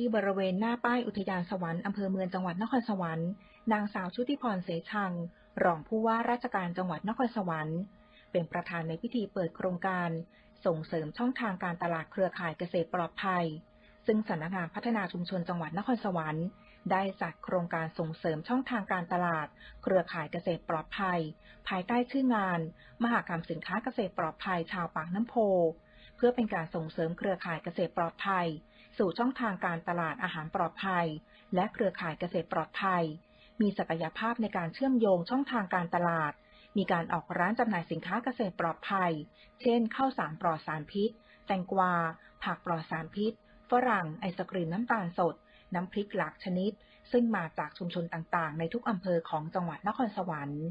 ที่บริเวณหน้าป้ายอุทยานสวรรค์อำเภอเมืองจังหวัดนครสวรรค์นางสาวชุติพรเสชัง รองผู้ว่าราชการจังหวัดนครสวรรค์ เป็นประธานในพิธีเปิดโครงการ ส่งเสริมช่องทางการตลาดเครือข่ายเกษตรปลอดภัย ซึ่งสำนักงานพัฒนาชุมชนจังหวัดนครสวรรค์ ได้จัดโครงการส่งเสริมช่องทางการตลาด เครือข่ายเกษตรปลอดภัย ภายใต้ชื่องาน มหกรรมสินค้าเกษตรปลอดภัยชาวปากน้ำโพ เพื่อเป็นการส่งเสริมเครือข่ายเกษตรปลอดภัย สู่ช่องทางการตลาดอาหารปลอดภัย และเครือข่ายเกษตรปลอดภัย มีศักยภาพในการเชื่อมโยงช่องทางการตลาด มีการออกร้านจำหน่ายสินค้าเกษตรปลอดภัย เช่นข้าวสารปลอดสารพิษ แตงกวา ผักปลอดสารพิษ ฝรั่ง ไอศกรีมน้ำตาลสด น้ำพริกหลากชนิด ซึ่งมาจากชุมชนต่างๆ ในทุกอำเภอของจังหวัดนครสวรรค์